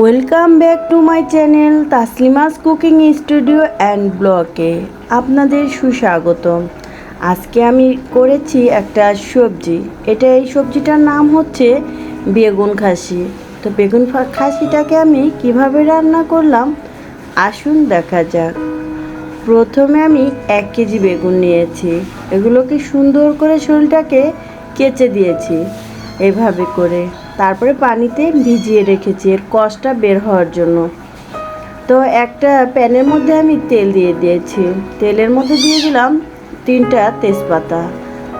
Welcome back to my channel Taslima's cooking studio and ব্লকে আপনাদের সুস্বাগতম। আজকে আমি করেছি একটা সবজি। এটা এই সবজিটার নাম হচ্ছে বেগুন খাসি। তো বেগুন খাসিটাকে আমি কীভাবে রান্না করলাম, আসুন দেখা যাক। প্রথমে আমি এক কেজি বেগুন নিয়েছি। এগুলোকে সুন্দর করে শরীরটাকে কেচে দিয়েছি। এভাবে করে। তারপরে পানিতে ভিজিয়ে রেখেছি, এর কষটা বের হওয়ার জন্য। তো একটা প্যানের মধ্যে আমি তেল দিয়ে দিয়েছি। তেলের মধ্যে দিয়ে দিলাম তিনটা তেজপাতা।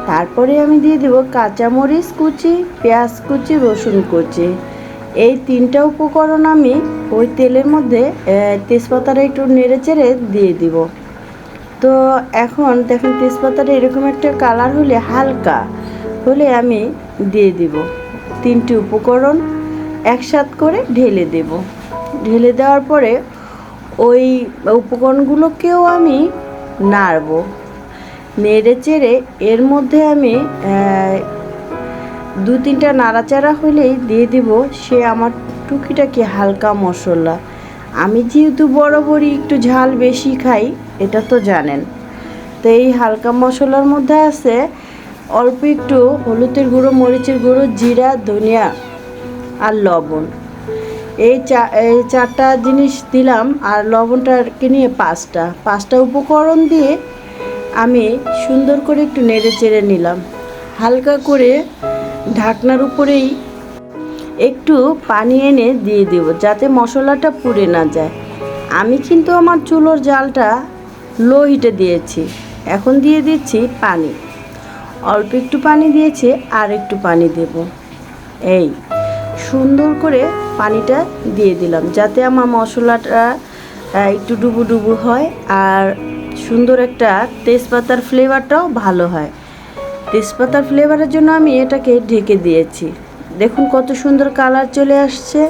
তারপরে আমি দিয়ে দেবো কাঁচামরিচ কুচি, পেঁয়াজ কুচি, রসুন কুচি। এই তিনটা উপকরণ আমি ওই তেলের মধ্যে তেজপাতাটা একটু নেড়ে চেড়ে দিয়ে দিব। তো এখন দেখুন তেজপাতাটা এরকম একটা কালার হলে হালকা হলে আমি দিয়ে দিব। তিনটি উপকরণ একসাথ করে ঢেলে দেব। ঢেলে দেওয়ার পরে ওই উপকরণগুলোকেও আমি নাড়ব। নেড়ে চেড়ে এর মধ্যে আমি দু তিনটা নাড়াচাড়া হলেই দিয়ে দিব সে আমার টুকিটাকি হালকা মশলা। আমি যেহেতু বরাবরই একটু ঝাল বেশি খাই, এটা তো জানেন। তো এই হালকা মশলার মধ্যে আছে অল্প একটু হলুদের গুঁড়ো, মরিচের গুঁড়ো, জিরা, ধনিয়া আর লবণ। এই চা, এই চারটা জিনিস দিলাম আর লবণটাকে নিয়ে পাঁচটা। পাঁচটা উপকরণ দিয়ে আমি সুন্দর করে একটু নেড়ে চেড়ে নিলাম। হালকা করে ঢাকনার উপরেই একটু পানি এনে দিয়ে দেব যাতে মশলাটা পুড়ে না যায়। আমি কিন্তু আমার চুলোর জালটা লো হিটে দিয়েছি। এখন দিয়ে দিচ্ছি পানি। অল্প একটু পানি দিয়েছে, আর একটু পানি দেব। এই, সুন্দর করে পানিটা দিয়ে দিলাম, যাতে আমার মশলাটা একটু ডুবু ডুবু হয়, আর সুন্দর একটা তেজপাতার ফ্লেভারটাও ভালো হয়। তেজপাতার ফ্লেভারের জন্য আমি এটাকে ঢেকে দিয়েছি। দেখুন কত সুন্দর কালার চলে আসছে।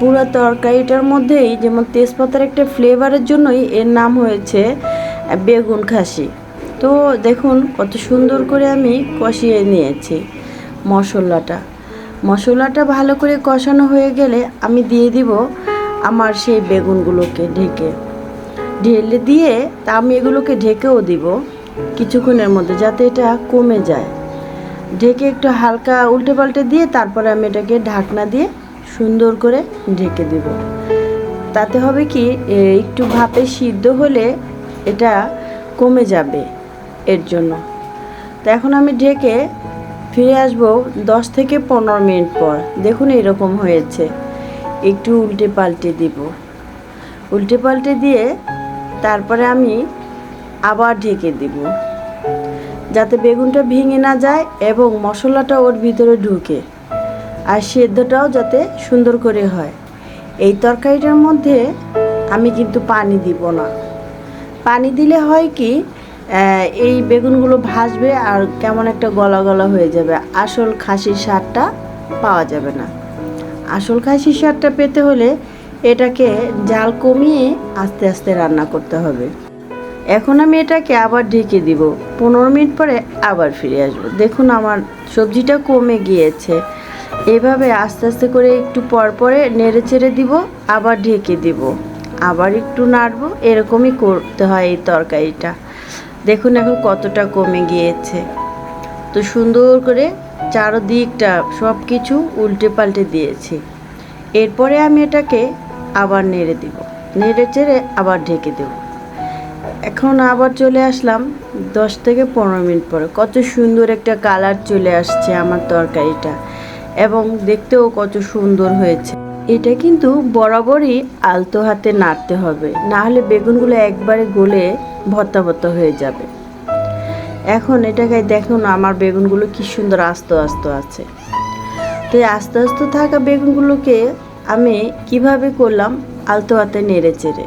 পুরো তরকারিটার মধ্যেই যেমন তেজপাতার একটা ফ্লেভারের জন্যই এর নাম হয়েছে বেগুন খাসি। তো দেখুন, কত সুন্দর করে আমি কষিয়ে নিয়েছি মশলাটা। মশলাটা ভালো করে কষানো হয়ে গেলে আমি দিয়ে দিব আমার সেই বেগুনগুলোকে ঢেকে। ঢেলে দিয়ে তা আমি এগুলোকে ঢেকেও দিব কিছুক্ষণের মধ্যে যাতে এটা কমে যায়। ঢেকে একটু হালকা উল্টে পাল্টে দিয়ে তারপরে আমি এটাকে ঢাকনা দিয়ে সুন্দর করে ঢেকে দেব। তাতে হবে কি একটু ভাপে সিদ্ধ হলে এটা কমে যাবে। এর জন্য। তো এখন আমি ঢেকে ফিরে আসব দশ থেকে পনেরো মিনিট পর। দেখুন এরকম হয়েছে। একটু উল্টে পাল্টে দিব। উল্টে পাল্টে দিয়ে তারপরে আমি আবার ঢেকে দিব। যাতে বেগুনটা ভেঙে না যায় এবং মশলাটা ওর ভিতরে ঢুকে। আর সেদ্ধটাও যাতে সুন্দর করে হয়। এই তরকারিটার মধ্যে আমি কিন্তু পানি দিব না। পানি দিলে হয় কি এই বেগুনগুলো ভাসবে আর কেমন একটা গলা গলা হয়ে যাবে। আসল খাসির স্বাদটা পাওয়া যাবে না। আসল খাসির স্বাদটা পেতে হলে এটাকে জাল কমিয়ে আস্তে আস্তে রান্না করতে হবে। এখন আমি এটাকে আবার ঢেকে দিব। পনেরো মিনিট পরে আবার ফিরে আসব। দেখুন আমার সবজিটা কমে গিয়েছে। এভাবে আস্তে আস্তে করে একটু পর পরে নেড়ে চেড়ে দিব, আবার ঢেকে দিব। আবার একটু নাড়বো। এরকমই করতে হয় এই তরকারিটা। দেখুন এখন কতটা কমে গিয়েছে। তো সুন্দর করে চারদিকটা সব কিছু উল্টে পাল্টে দিয়েছি। এরপরে আমি এটাকে আবার নেড়ে দিব। নেড়ে চেড়ে আবার ঢেকে দেব। এখন আবার চলে আসলাম দশ থেকে পনেরো মিনিট পরে। কত সুন্দর একটা কালার চলে আসছে আমার তরকারিটা এবং দেখতেও কত সুন্দর হয়েছে। এটা কিন্তু বরাবরই আলতো হাতে নাড়তে হবে। না হলে বেগুনগুলো একবারে গলে ভত্তা ভত্তা হয়ে যাবে। এখন এটাকে দেখুন, আমার বেগুনগুলো কি সুন্দর আস্ত আস্ত আছে। তো এই আস্তে আস্তে থাকা বেগুনগুলোকে আমি কীভাবে করলাম? আলতো হাতে নেড়ে চেড়ে।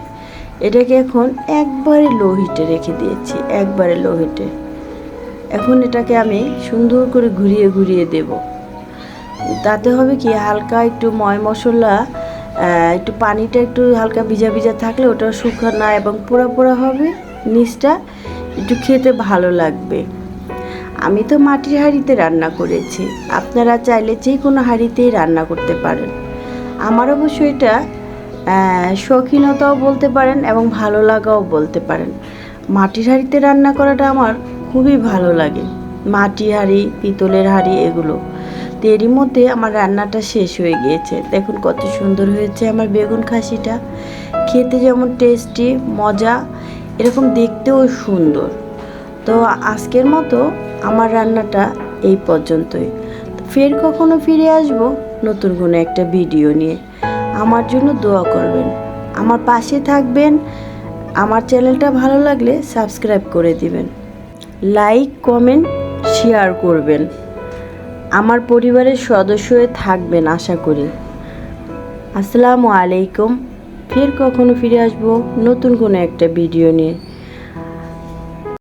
এটাকে এখন একবারে লো হিটে রেখে দিয়েছি, একবারে লো হিটে। এখন এটাকে আমি সুন্দর করে ঘুরিয়ে ঘুরিয়ে দেব। তাতে হবে কি, হালকা একটু ময় মশলা একটু পানিটা একটু হালকা ভিজা ভিজা থাকলে ওটা শুকানো এবং পোড়া পোড়া হবে। নিচটা একটু খেতে ভালো লাগবে। আমি তো মাটির হাঁড়িতে রান্না করেছি। আপনারা চাইলে যে কোনো হাঁড়িতেই রান্না করতে পারেন। আমার অবশ্য এটা শৌখিনতাও বলতে পারেন এবং ভালো লাগাও বলতে পারেন। মাটির হাঁড়িতে রান্না করাটা আমার খুবই ভালো লাগে। মাটি হাঁড়ি, পিতলের হাঁড়ি এগুলো। তো এরই মধ্যে আমার রান্নাটা শেষ হয়ে গিয়েছে। দেখুন কত সুন্দর হয়েছে আমার বেগুন খাসিটা। খেতে যেমন টেস্টি মজা এরকম দেখতেও সুন্দর। তো আজকের মতো আমার রান্নাটা এই পর্যন্তই। ফের কখনো ফিরে আসব নতুন কোনো একটা ভিডিও নিয়ে। আমার জন্য দোয়া করবেন। আমার পাশে থাকবেন। আমার চ্যানেলটা ভালো লাগলে সাবস্ক্রাইব করে দিবেন। লাইক কমেন্ট শেয়ার করবেন। আমার পরিবারের সদস্য হয়ে থাকবেন আশা করি। আসসালামু আলাইকুম। ফের কখনো ফিরে আসব নতুন কোনো একটা ভিডিও নিয়ে।